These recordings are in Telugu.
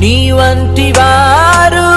నీ వంటి వారు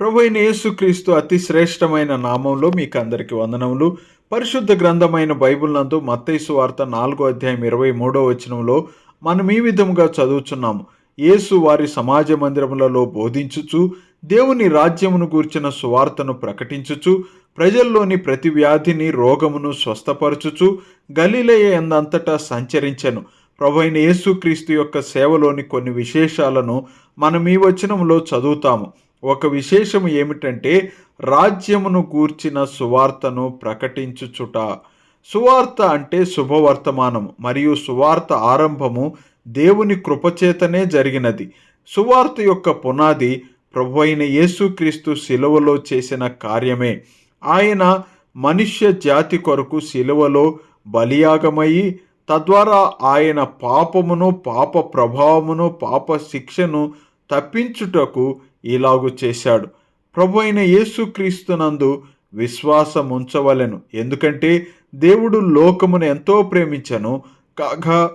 ప్రభు అయిన యేసుక్రీస్తు అతి శ్రేష్టమైన నామంలో మీకు అందరికి వందనములు. పరిశుద్ధ గ్రంథమైన బైబిల్ నందు మత్తైసు వార్త నాలుగో అధ్యాయం ఇరవై మూడో వచనంలో మనం ఈ విధముగా చదువుచున్నాము. యేసు వారి సమాజ మందిరములలో బోధించుచు దేవుని రాజ్యమును గూర్చిన సువార్తను ప్రకటించుచు ప్రజల్లోని ప్రతి వ్యాధిని రోగమును స్వస్థపరచుచు గలిలయ ఎందంతటా సంచరించెను. ప్రభు అయిన యేసుక్రీస్తు యొక్క సేవలోని కొన్ని విశేషాలను మనం ఈ వచనంలో చదువుతాము. ఒక విశేషం ఏమిటంటే రాజ్యమును గూర్చిన సువార్తను ప్రకటించుచుట. సువార్త అంటే శుభవర్తమానం మరియు సువార్త ఆరంభము దేవుని కృపచేతనే జరిగినది. సువార్త యొక్క పునాది ప్రభు అయిన యేసుక్రీస్తు శిలువలో చేసిన కార్యమే. ఆయన మనుష్య జాతి కొరకు శిలువలో బలియాగమయ్యి తద్వారా ఆయన పాపమును పాప ప్రభావమును పాప శిక్షను తప్పించుటకు ఇలాగు చేశాడు. ప్రభు అయిన యేసుక్రీస్తునందు విశ్వాసం ఉంచవలెను. ఎందుకంటే దేవుడు లోకమును ఎంతో ప్రేమించను. కాగా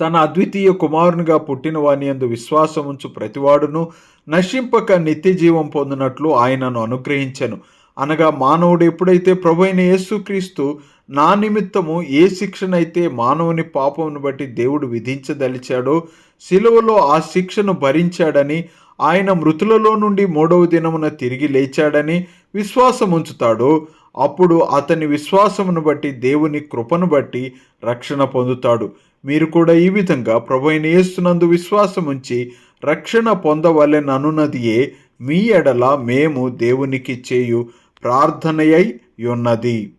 తన అద్వితీయ కుమారునిగా పుట్టిన వాని యందు విశ్వాసం ఉంచు ప్రతివాడును. నశింపక నిత్య జీవం పొందినట్లు ఆయనను అనుగ్రహించెను. అనగా మానవుడు ఎప్పుడైతే ప్రభు అయిన యేసుక్రీస్తు నా నిమిత్తము ఏ శిక్షనైతే మానవుని పాపమును బట్టి దేవుడు విధించదలిచాడో శిలువలో ఆ శిక్షను భరించాడని ఆయన మృతులలో నుండి మూడవ దినమున తిరిగి లేచాడని విశ్వాసం ఉంచుతాడు. అప్పుడు అతని విశ్వాసమును బట్టి దేవుని కృపను బట్టి రక్షణ పొందుతాడు. మీరు కూడా ఈ విధంగా ప్రభు అయిన విశ్వాసముంచి విశ్వాసం ఉంచి రక్షణ పొందవలెననున్నదియే మీ ఎడల మేము దేవునికి చేయు ప్రార్థనయై ఉన్నది.